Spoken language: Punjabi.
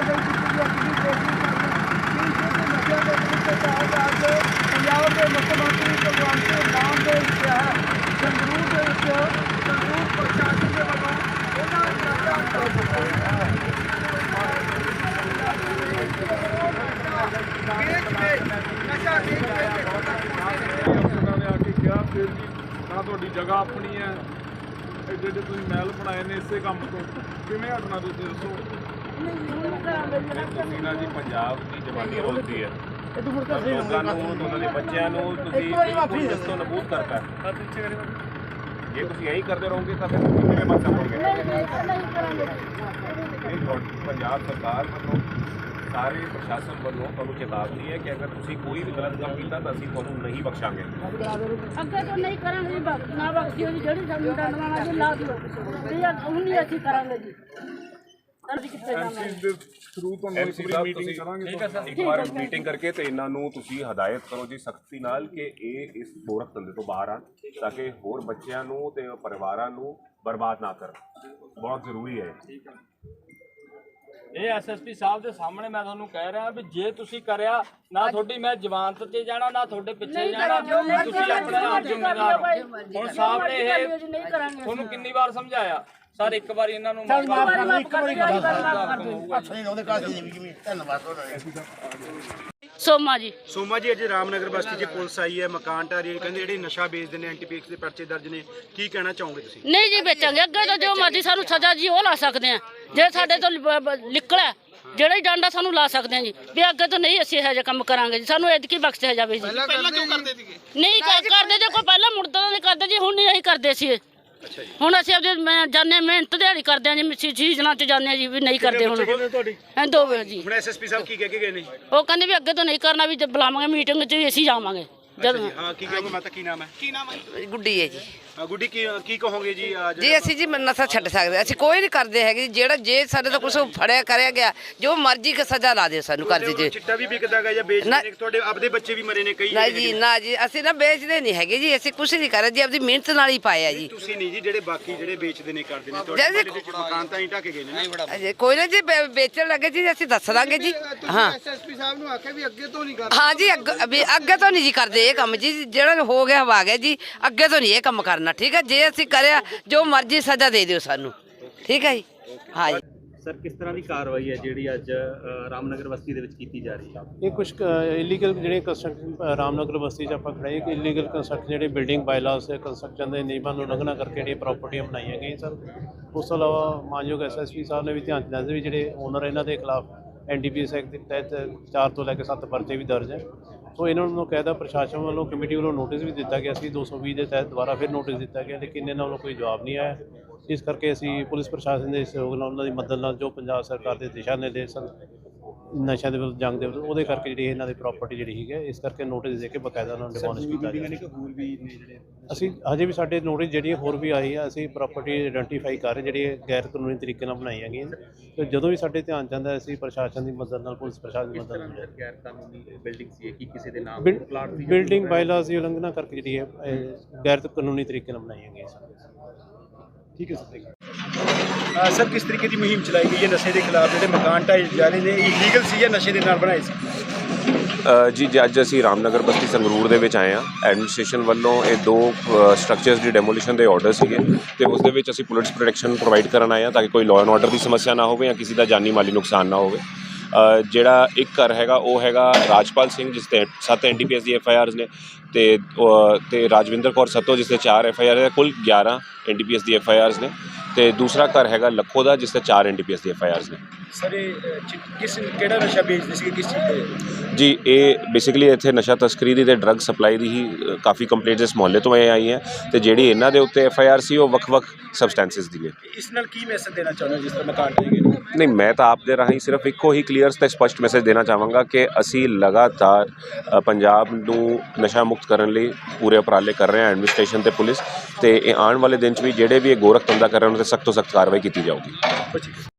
ਕਾਰਵਾਈ ਕੀਤੀ ਗਈ ਅਸੀਂ ਕੋਸ਼ਿਸ਼ ਕਰਦੇ ਹਾਂ ਕਿ ਨਸ਼ਿਆਂ ਦੇ ਵਿਰੁੱਧ ਕਾਰਜ ਅੱਜ ਪੰਜਾਬ ਦੇ ਮੁੱਖ ਮੰਤਰੀ ਭਗਵੰਤ ਸਿੰਘ ਮਾਨ ਦੇ ਸ਼ਹਿਰ ਸੰਗਰੂਰ ਦੇ ਵਿੱਚ ਸੰਗਰੂਰ ਪ੍ਰਸ਼ਾਸਨ ਦੇ ਵੱਲੋਂ ਉਹਨਾਂ ਇਲਾਕਿਆਂ ਤੋਂ ਨਾ ਤੁਹਾਡੀ ਜਗ੍ਹਾ ਆਪਣੀ ਹੈ। ਜਿਹੜੇ ਤੁਸੀਂ ਮਹਿਲ ਬਣਾਏ ਨੇ ਇਸੇ ਕੰਮ ਤੋਂ, ਕਿਵੇਂ ਹਟਣਾ ਤੁਸੀਂ ਦੱਸੋ? ਤੁਸੀਂ ਨਾ ਜੀ ਪੰਜਾਬ ਦੀ ਜਵਾਨੀ ਰੋਲਦੀ ਹੈ। ਲੋਕਾਂ ਨੂੰ ਉਹਨਾਂ ਦੇ ਬੱਚਿਆਂ ਨੂੰ ਤੁਸੀਂ ਇਸ ਤੋਂ ਨਬੂਦ ਕਰਤਾ ਜੇ ਤੁਸੀਂ ਇਹੀ ਕਰਦੇ ਰਹੋਗੇ ਤਾਂ ਫਿਰ ਤੁਸੀਂ ਕਿਵੇਂ ਬਚ ਸਕੋਗੇ ਇਹ ਤੁਹਾਡੀ ਪੰਜਾਬ ਸਰਕਾਰ ਵੱਲੋਂ ਸਾਰੇ ਪ੍ਰਸ਼ਾਸਨ ਵੱਲੋਂ ਤੁਹਾਨੂੰ ਚੇਤਾਵਨੀ ਹੈ ਕਿ ਅਗਰ ਤੁਸੀਂ ਕੋਈ ਵੀ ਗਲਤ ਕੰਮ ਕੀਤਾ ਤਾਂ ਅਸੀਂ ਤੁਹਾਨੂੰ ਨਹੀਂ ਬਖਸ਼ਾਂਗੇ। ਅੱਗੇ ਤੋਂ ਨਹੀਂ ਕਰਾਂਗੇ ਜੀ ਬਸ ਨਾ ਬਖਸ਼ਿਓ ਜੀ ਜਿਹੜੀ ਸਾਨੂੰ ਦੰਡਵਾਣਾ ਜੀ ਲਾ ਦਿਓ। ਨਹੀਂ ਅਸੀਂ ਕਰਾਂਗੇ ਜੀ। ਐਮਸੀ ਦੇ ਥਰੂ ਤੁਹਾਨੂੰ ਇੱਕ ਐਮਸੀ ਵਾਰੀ ਸਾਹਿਬ ਮੀਟਿੰਗ ਤੁਸੀਂ ਕਰਾਂਗੇ ਠੀਕ ਹੈ ਸਰ? ਇੱਕ ਵਾਰ ਮੀਟਿੰਗ ਕਰਕੇ ਤੇ ਇਹਨਾਂ ਨੂੰ ਤੁਸੀਂ ਹਦਾਇਤ ਕਰੋ ਜੀ ਸਖਤੀ ਨਾਲ ਕਿ ਇਹ ਇਸ ਗੋਰਖ ਧੰਦੇ ਤੋਂ ਬਾਹਰ ਆਣ ਤਾਂ ਕਿ ਹੋਰ ਬੱਚਿਆਂ ਨੂੰ ਤੇ ਪਰਿਵਾਰਾਂ ਨੂੰ ਬਰਬਾਦ ਨਾ ਕਰਨ। ਬਹੁਤ ਜ਼ਰੂਰੀ ਹੈ ਇਹ। ਐਸਐਸਪੀ ਸਾਹਿਬ ਦੇ ਸਾਹਮਣੇ ਮੈਂ ਤੁਹਾਨੂੰ ਕਹਿ ਰਿਹਾ ਵੀ ਜੇ ਤੁਸੀਂ ਕਰਿਆ ਨਾ ਤੁਹਾਡੀ ਮੈਂ ਜ਼ਮਾਨਤ ਤੇ ਜਾਣਾ ਨਾ ਤੁਹਾਡੇ ਪਿੱਛੇ ਜਾਣਾ ਤੁਸੀਂ ਆਪਣੇ ਆਪ ਜ਼ਿੰਮੇਦਾਰ ਹੋ। ਹੁਣ ਸਾਹਿਬ ਨੇ ਇਹ ਤੁਹਾਨੂੰ ਕਿੰਨੀ ਵਾਰ ਸਮਝਾਇਆ? ਸਰ ਇੱਕ ਵਾਰੀ ਇਹਨਾਂ ਨੂੰ ਮਾਫ ਕਰ ਦਿਓ। ਇੱਕ ਵਾਰੀ ਮਾਫ ਕਰ ਦਿਓ। ਨਹੀਂ ਉਹਦੇ ਕਾਸ ਦੀ ਜ਼ਮੀਨ ਧੰਨਵਾਦ ਤੁਹਾਡਾ ਸੋਮਾ ਜੀ। ਸੋਮਾ ਜੀ ਅੱਜ ਰਾਮਨਗਰ ਬਸਤੀ 'ਚ ਪੁਲਿਸ ਆਈ ਹੈ ਮਕਾਨ ਢਾਰੀ ਹੈ। ਕਹਿੰਦੇ ਜਿਹੜੇ ਨਸ਼ਾ ਵੇਚਦੇ ਨੇ ਐਂਟੀਪੀਐਕਸ ਦੇ ਪਰਚੇ ਦਰਜ ਨੇ। ਕੀ ਕਹਿਣਾ ਚਾਹੋਗੇ ਤੁਸੀਂ? ਨਹੀਂ ਜੀ ਵੇਚਾਂਗੇ। ਅੱਗੇ ਤੋਂ ਜੋ ਮਰਜ਼ੀ ਸਾਨੂੰ ਸਜ਼ਾ ਜੀ ਉਹ ਲਾ ਸਕਦੇ ਆ ਜੇ ਸਾਡੇ ਤੋਂ ਬ- ਬ- ਨਿਕਲਿਆ ਜਿਹੜਾ ਹੀ ਡਾਂਡਾ ਸਾਨੂੰ ਲਾ ਸਕਦੇ ਆ ਜੀ। ਵੀ ਅੱਗੇ ਤੋਂ ਨਹੀਂ ਅਸੀਂ ਇਹੋ ਜਿਹਾ ਕੰਮ ਕਰਾਂਗੇ ਜੀ। ਸਾਨੂੰ ਐਤਕੀ ਬਖਸ਼ਿਆ ਜਾਵੇ ਜੀ। ਪਹਿਲਾਂ ਕਿਉਂ ਕਰਦੇ ਸੀਗੇ? ਨਹੀਂ ਕਰ- ਕਰਦੇ ਜੇ ਕੋਈ ਪਹਿਲਾਂ ਮੁਰਦਾ ਨਹੀਂ ਕਰਦੇ ਜੀ ਹੁਣ ਨਹੀਂ ਅਸੀਂ ਕਰਦੇ ਸੀ ਇਹ। ਹੁਣ ਅਸੀਂ ਆਪਦੇ ਮੈਂ ਜਾਣੇ ਮਿਹਨਤ ਦਿਹਾੜੀ ਕਰਦੇ ਆ ਜੀ ਮਿੱਸੀ ਸੀਜ਼ਨਾਂ ਚ ਜਾਂਦੇ ਆ ਜੀ ਵੀ ਨਹੀਂ ਕਰਦੇ ਹੁਣ। ਤੁਹਾਡੀ? ਐ ਦੋ ਵੇ ਜੀ। ਹੁਣ ਐਸਐਸਪੀ ਸਾਹਿਬ ਕੀ ਕਹਿ ਕੇ ਗਏ ਨੇ ਉਹ ਕਹਿੰਦੇ ਵੀ ਅੱਗੇ ਤੋਂ ਨਹੀਂ ਕਰਨਾ ਵੀ ਜੇ ਬੁਲਾਵਾਂਗੇ ਮੀਟਿੰਗ 'ਚ ਵੀ ਅਸੀਂ ਜਾਵਾਂਗੇ। ਜਦੋਂ ਹਾਂ ਕੀ ਕਹੋਗੇ ਮਾਤਾ ਕੀ ਨਾਮ ਹੈ ਕੀ ਨਾਮ ਹੈ? ਗੁੱਡੀ ਹੈ ਜੀ। ਗੁੱਡੀ ਕੀ ਕੀ ਕਹੋਗੇ ਜੀ ਆ ਜੀ ਅਸੀਂ ਜੀ ਨਸ਼ਾ ਛੱਡ ਸਕਦੇ ਅਸੀਂ ਕੋਈ ਨਹੀਂ ਕਰਦੇ ਹੈਗੇ ਜੀ। ਜਿਹੜਾ ਜੇ ਸਾਡੇ ਤੋਂ ਕੁਝ ਫੜਿਆ ਕਰਿਆ ਗਿਆ ਜੋ ਮਰਜ਼ੀ ਕੀ ਸਜ਼ਾ ਲਾ ਦਿਓ ਸਾਨੂੰ ਕਰ ਜੀ। ਚਿੱਟਾ ਵੀ ਵਿਕਦਾ ਗਾ ਜਾਂ ਵੇਚਦੇ ਨਾ- ਨੇ ਤੁਹਾਡੇ ਆਪਦੇ ਬੱਚੇ ਵੀ ਮਰੇ ਨੇ ਕਈ ਨਾ ਜੀ ਨਾ ਜੀ ਅਸੀਂ ਨਾ ਵੇਚਦੇ ਨਹੀਂ ਹੈਗੇ ਜੀ। ਅਸੀਂ ਕੁਝ ਨਹੀਂ ਕਰਦੇ ਜੀ ਆਪਦੀ ਮਿਹਨਤ ਨਾਲ ਹੀ ਪਾਇਆ ਜੀ। ਤੁਸੀਂ ਨਹੀਂ ਜੀ ਜਿਹੜੇ ਬਾਕੀ ਜਿਹੜੇ ਵੇਚਦੇ ਨੇ ਕਰਦੇ ਨੇ ਜੈ ਤੁਹਾਡੇ ਜੀ। ਪਿੰਡ ਦੇ ਮਕਾਨ ਤਾਂ ਹੀ ਢਾਕੇ ਗਏ ਨੇ ਨਾ। ਅਜੇ ਕੋਈ ਨਾ ਜੀ ਵੇ- ਵੇਚਣ ਲੱਗੇ ਜੀ ਅਸੀਂ ਦੱਸ ਦਾਂਗੇ ਜੀ। ਹਾਂ। ਐਸਐਸਪੀ ਸਾਹਿਬ ਨੂੰ ਆਖਿਆ ਵੀ ਅੱਗੇ ਤੋਂ ਨਹੀਂ ਕਰ ਹਾਂ ਜੀ ਅੱਗ- ਵੀ ਅੱਗੇ ਤੋਂ ਨਹੀਂ ਜੀ ਕਰਦੇ ਇਹ ਕੰਮ ਜੀ। ਜਿਹੜਾ ਹੋ ਗਿਆ ਵਾ ਗਿਆ ਜੀ। ਅੱਗੇ ਤੋਂ ਨਹੀਂ ਇਹ ਕੰਮ ਕਰਨਾ। ਠੀਕ ਹੈ? ਜੇ ਅਸੀਂ ਕਰਿਆ ਜੋ ਮਰਜ਼ੀ ਸਜ਼ਾ ਦੇ ਦਿਓ ਸਾਨੂੰ। ਠੀਕ ਹੈ ਜੀ? ਹਾਂ ਜੀ। ਸਰ ਕਿਸ ਤਰ੍ਹਾਂ ਦੀ ਕਾਰਵਾਈ ਹੈ ਜਿਹੜੀ ਅੱਜ ਰਾਮਨਗਰ ਬਸਤੀ ਦੇ ਵਿੱਚ ਕੀਤੀ ਜਾ ਰਹੀ ਹੈ? ਇਹ ਕੁਝ ਇਲੀਗਲ ਜਿਹੜੇ ਕੰਸਟਰਕਸ਼ਨ ਰਾਮਨਗਰ ਬਸਤੀ 'ਚ ਆਪਾਂ ਖੜੇ ਕਿ ਇਲੀਗਲ ਕੰਸਟਰਕਸ਼ਨ ਜਿਹੜੇ ਬਿਲਡਿੰਗ ਬਾਇਲਾਸ ਦੇ ਕੰਸਟਰਕਸ਼ਨ ਦੇ ਨਿਯਮਾਂ ਨੂੰ ਉਲੰਘਣਾ ਕਰਕੇ ਜਿਹੜੀਆਂ ਪ੍ਰਾਪਰਟੀਆਂ ਬਣਾਈਆਂ ਗਈਆਂ ਸਨ। ਉਸ ਤੋਂ ਇਲਾਵਾ ਮਾਨਯੋਗ ਐਸਐਸਪੀ ਸਾਹਿਬ ਨੇ ਵੀ ਧਿਆਨ 'ਚ ਦੱਸਦੇ ਵੀ ਜਿਹੜੇ ਓਨਰ ਇਹਨਾਂ ਦੇ ਖਿਲਾਫ ਐਨਡੀਪੀਐਸ ਐਕਟ ਦੇ ਤਹਿਤ 4 ਤੋਂ ਲੈ ਕੇ 7 ਪਰਚੇ ਵੀ ਦਰਜ ਹੈ। ਸੋ ਇਹਨਾਂ ਨੂੰ ਕਾਇਦਾ ਪ੍ਰਸ਼ਾਸਨ ਵੱਲੋਂ ਕਮੇਟੀ ਵੱਲੋਂ ਨੋਟਿਸ ਵੀ ਦਿੱਤਾ ਗਿਆ ਸੀ 220 ਦੇ ਤਹਿਤ ਦੁਬਾਰਾ ਫਿਰ ਨੋਟਿਸ ਦਿੱਤਾ ਗਿਆ, ਲੇਕਿਨ ਇਹਨਾਂ ਵੱਲੋਂ ਕੋਈ ਜਵਾਬ ਨਹੀਂ ਆਇਆ। ਇਸ ਕਰਕੇ ਅਸੀਂ ਪੁਲਿਸ ਪ੍ਰਸ਼ਾਸਨ ਦੇ ਸਹਿਯੋਗ ਨਾਲ ਉਹਨਾਂ ਦੀ ਮਦਦ ਨਾਲ ਜੋ ਪੰਜਾਬ ਸਰਕਾਰ ਦੇ ਦਿਸ਼ਾ ਨਿਰਦੇਸ਼ ਸਨ ਨਸ਼ਿਆਂ ਦੇ ਵਿਰੁੱਧ ਜੰਗ ਦੇ ਵਿਰੁੱਧ ਉਹਦੇ ਕਰਕੇ ਜਿਹੜੀ ਇਹਨਾਂ ਦੀ ਪ੍ਰਾਪਰਟੀ ਜਿਹੜੀ ਹੈਗੀ ਹੈ ਇਸ ਕਰਕੇ ਨੋਟਿਸ ਦੇ ਕੇ ਬਕਾਇਦਾ ਉਹਨਾਂ ਨੂੰ ਡਿਮੋਲਿਸ਼ ਕੀਤਾ ਜਾ ਰਿਹਾ ਅਸੀਂ ਹਜੇ ਵੀ ਸਾਡੇ ਨੋਟਿਸ ਜਿਹੜੀਆਂ ਹੋਰ ਵੀ ਆਈ ਆ ਅਸੀਂ ਪ੍ਰਾਪਰਟੀ ਆਇਡੈਂਟੀਫਾਈ ਕਰ ਰਹੇ ਜਿਹੜੀ ਗੈਰ ਕਾਨੂੰਨੀ ਤਰੀਕੇ ਨਾਲ ਬਣਾਈਆਂ ਗਈਆਂ ਤੇ ਜਦੋਂ ਵੀ ਸਾਡੇ ਧਿਆਨ ਆਉਂਦਾ ਅਸੀਂ ਪ੍ਰਸ਼ਾਸਨ ਦੀ ਮਦਦ ਨਾਲ ਪੁਲਿਸ ਪ੍ਰਸ਼ਾਸਨ ਦੀ ਕਿਸ ਮਦਦ ਤਰ੍ਹਾਂ ਨਾਲ। ਗੈਰ ਕਾਨੂੰਨੀ ਬਿਲਡਿੰਗ ਸੀ ਇਹ? ਕੀ ਕਿਸੇ ਦੇ ਨਾਮ ਬਿਲ- ਪਲਾਟ ਸੀ ਬਿਲਡਿੰਗ ਬਾਇਲਾਸ ਦੀ ਉਲੰਘਣਾ ਕਰਕੇ ਜਿਹੜੀ ਹੈ ਇਹ ਗੈਰ ਕਾਨੂੰਨੀ ਤਰੀਕੇ ਨਾਲ ਬਣਾਈਆਂ ਗਈਆਂ ਸਨ ਠੀਕ ਹੈ ਸਰ ਸਰ ਕਿਸ ਤਰੀਕੇ ਦੀ ਮੁਹਿੰਮ ਚਲਾਈ ਗਈ ਹੈ ਨਸ਼ੇ ਦੇ ਖਿਲਾਫ? ਜਿਹੜੇ ਮਕਾਨ ਢਾਏ ਜਾ ਰਹੇ ਨੇ ਇਲੀਗਲ ਸੀ ਜਾਂ ਨਸ਼ੇ ਦੇ ਨਾਲ ਬਣਾਏ ਸੀ? ਜੀ ਜੀ, ਅੱਜ ਅਸੀਂ ਰਾਮਨਗਰ ਬਸਤੀ ਸੰਗਰੂਰ ਦੇ ਵਿੱਚ ਆਏ ਹਾਂ। ਐਡਮਿਨਿਸਟ੍ਰੇਸ਼ਨ ਵੱਲੋਂ ਇਹ ਦੋ ਸਟਰਕਚਰਸ ਦੀ ਡੈਮੋਲੀਸ਼ਨ ਦੇ ਆਰਡਰ ਸੀਗੇ ਤੇ ਉਸ ਦੇ ਵਿੱਚ ਅਸੀਂ ਪੁਲਿਸ ਪ੍ਰੋਟੈਕਸ਼ਨ ਪ੍ਰੋਵਾਈਡ ਕਰਨ ਆਏ ਹਾਂ ਤਾਂ ਕਿ ਕੋਈ ਲਾਅ ਐਂਡ ਆਰਡਰ ਦੀ ਸਮੱਸਿਆ ਨਾ ਹੋਵੇ ਜਾਂ ਕਿਸੇ ਦਾ ਜਾਨੀ ਮਾਲੀ ਨੁਕਸਾਨ ਨਾ ਹੋਵੇ। ਜਿਹੜਾ ਇੱਕ ਘਰ ਹੈਗਾ ਉਹ ਹੈਗਾ ਰਾਜਪਾਲ ਸਿੰਘ ਜਿਸ ਤੇ 7 ਐਨਡੀਪੀਐਸ ਦੀ ਐਫ ਆਈ ਆਰਸ ਨੇ। ਤੇ ਤੇ ਰਾਜਵਿੰਦਰ ਕੌਰ ਸੱਤੋ ਜਿਸ ਤੇ 4 ਐਫ ਆਈ ਆਰ ਹੈ ਕੁੱਲ 11 ਐਨਡੀਪੀਐਸ ਦੀ ਐਫ ਆਈ ਆਰਸ ਨੇ। ਤੇ ਦੂਸਰਾ ਘਰ ਹੈਗਾ ਲੱਖੋ ਦਾ ਜਿਸ ਤੇ 4 ਐਨਡੀਪੀਐਸ ਦੀ ਐਫ ਆਈ ਆਰਸ ਨੇ। ਸਰ ਇਹ ਕਿਸ ਕਿਹੜਾ ਨਸ਼ਾ ਵੇਚਦੇ ਸੀ ਕਿਸ ਚੀਜ਼ ਦੇ? ਜੀ ਇਹ ਬੇਸਿਕਲੀ ਇੱਥੇ ਨਸ਼ਾ ਤਸਕਰੀ ਦੀ ਤੇ ਡਰੱਗ ਸਪਲਾਈ ਦੀ ਹੀ ਕਾਫੀ ਕੰਪਲੇਂਟਸ ਇਸ ਮੁਹੱਲੇ ਤੋਂ ਆਈ ਹੈ। ਤੇ ਜਿਹੜੀ ਇਹਨਾਂ ਦੇ ਉੱਤੇ ਐਫ ਆਈ ਆਰ ਸੀ ਉਹ ਵੱਖ-ਵੱਖ ਸਬਸਟੈਂਸਸ ਦੀ ਹੈ। ਇਸ ਨਾਲ ਕੀ ਮੈਸੇਜ ਦੇਣਾ ਚਾਹੁੰਦੇ ਜਿਸ ਤਰ੍ਹਾਂ ਮਕਾਨ ਨੇ ਨਹੀਂ ਮੈਂ ਤਾਂ ਆਪ ਦੇ ਰਾਹੀਂ ਸਿਰਫ ਇੱਕੋ ਹੀ ਕਲੀਅਰ ਤੇ ਸਪਸ਼ਟ ਮੈਸੇਜ ਦੇਣਾ ਚਾਹਾਂਗਾ ਕਿ ਅਸੀਂ ਲਗਾਤਾਰ ਪੰਜਾਬ ਨੂੰ ਨਸ਼ਾ ਮੁਕਤ ਕਰਨ ਲਈ ਪੂਰੇ ਉਪਰਾਲੇ ਕਰ ਰਹੇ ਹਾਂ ਐਡਮਿਨਿਸਟ੍ਰੇਸ਼ਨ ਤੇ ਪੁਲਿਸ ਤੇ ਇਹ ਆਉਣ ਵਾਲੇ ਦਿਨ 'ਚ ਵੀ ਜਿਹੜੇ ਵੀ ਇਹ ਗੋਰਖ ਧੰਦਾ ਕਰ ਰਹੇ ਉਹਨਾਂ ਤੇ ਸਖਤ ਤੋਂ ਸਖਤ ਕਾਰਵਾਈ ਕੀਤੀ ਜਾਊਗੀ।